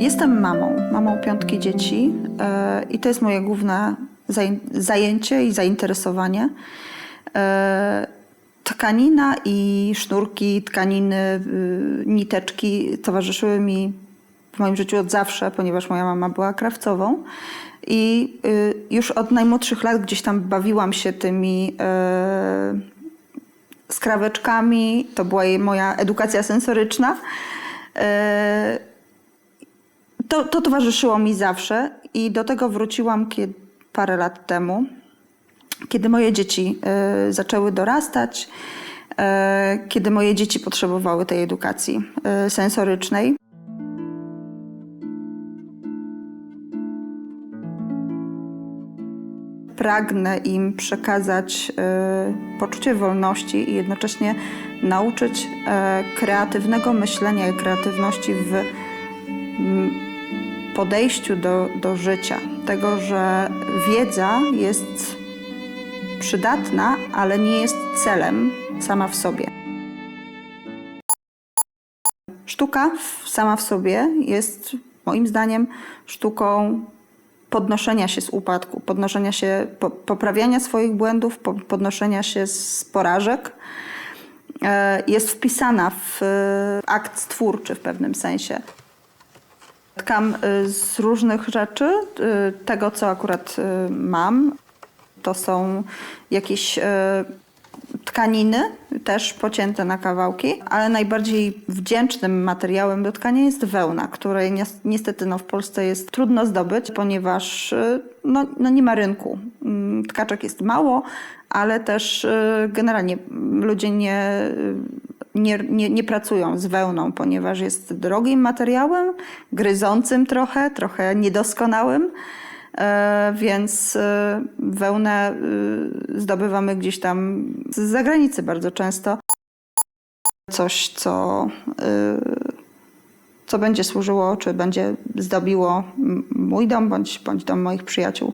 Jestem mamą, mamą piątki dzieci e, i to jest moje główne zaj- zajęcie i zainteresowanie. E, tkanina i sznurki, tkaniny, y, niteczki towarzyszyły mi w moim życiu od zawsze, ponieważ moja mama była krawcową. I y, już od najmłodszych lat gdzieś tam bawiłam się tymi e, skraweczkami. To była jej moja edukacja sensoryczna. To, to towarzyszyło mi zawsze i do tego wróciłam kiedy, parę lat temu, kiedy moje dzieci e, zaczęły dorastać, e, kiedy moje dzieci potrzebowały tej edukacji e, sensorycznej. Pragnę im przekazać e, poczucie wolności i jednocześnie nauczyć e, kreatywnego myślenia i kreatywności w podejściu do, do życia. Tego, że wiedza jest przydatna, ale nie jest celem sama w sobie. Sztuka sama w sobie jest moim zdaniem sztuką podnoszenia się z upadku, podnoszenia się, po, poprawiania swoich błędów, po, podnoszenia się z porażek. E, Jest wpisana w e, akt stwórczy w pewnym sensie. Tkam y, z różnych rzeczy. y, Tego, co akurat y, mam, to są jakieś tkaniny, też pocięte na kawałki, ale najbardziej wdzięcznym materiałem do tkania jest wełna, której niestety no, w Polsce jest trudno zdobyć, ponieważ no, no nie ma rynku. Mm, Tkaczek jest mało, ale też generalnie ludzie nie, nie, nie, nie pracują z wełną, ponieważ jest drogim materiałem, gryzącym trochę, trochę niedoskonałym. E, Więc e, wełnę e, zdobywamy gdzieś tam z zagranicy bardzo często. Coś, co, co będzie służyło, czy będzie zdobiło mój dom bądź, bądź dom moich przyjaciół.